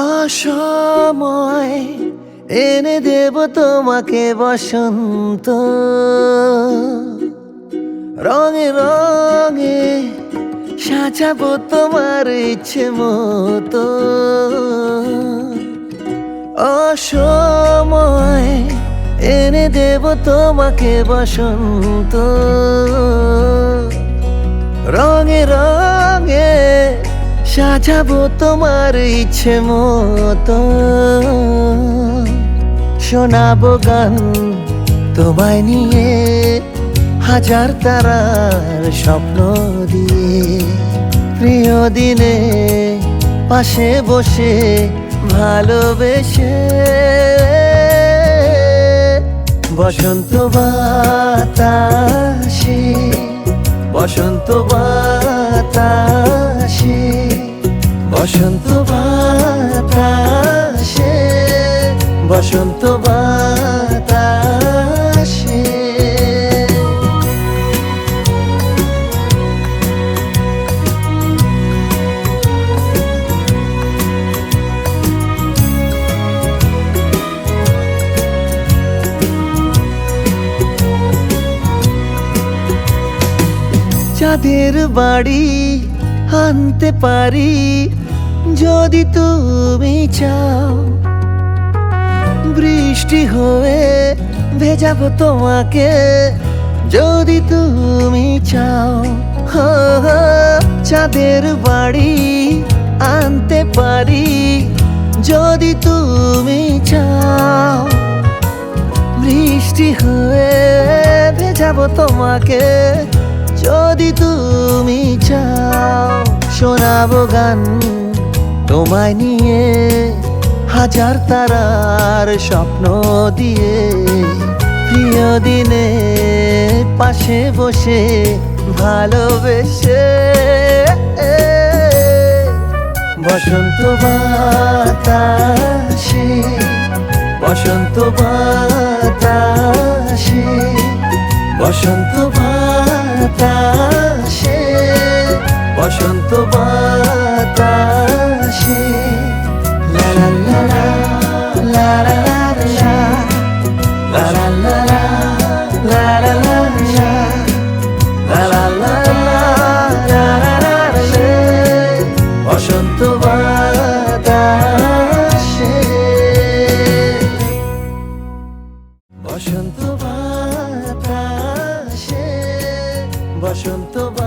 অসময় এনে দেব তোমাকে বসন্ত। রঙে রঙে সাজাবো তোমার ইচ্ছে মতো। অসময় এনে দেব তোমাকে বসন্ত। রঙে রঙে সাজাবো তোমার ইচ্ছে মতো। শোনাবো গান তোমায় নিয়ে, হাজার তারার স্বপ্ন দিয়ে। প্রিয় দিনে পাশে বসে ভালোবেসে বসন্ত বাতাসে বসন্ত বাতাসে বসন্ত বাতাসে বসন্ত বাতাসে। চাঁদের বাড়ি আনতে পারি, যদি তুমি চাও। বৃষ্টি হয়ে ভেজাবো তোমাকে, যদি তুমি চাও। চাঁদের বাড়ি আনতে পারি, যদি তুমি চাও। বৃষ্টি হয়ে ভেজাবো তোমাকে যদি তুমি চাও শোনাবো গান তোমায় নিয়ে হাজার তারার স্বপ্ন দিয়ে, প্রিয় দিনে পাশে বসে ভালোবেসে, বসন্ত বাতাসে বসন্ত বাতাসে বসন্ত বাতাসে বাতাসে বসন্ত বা tanto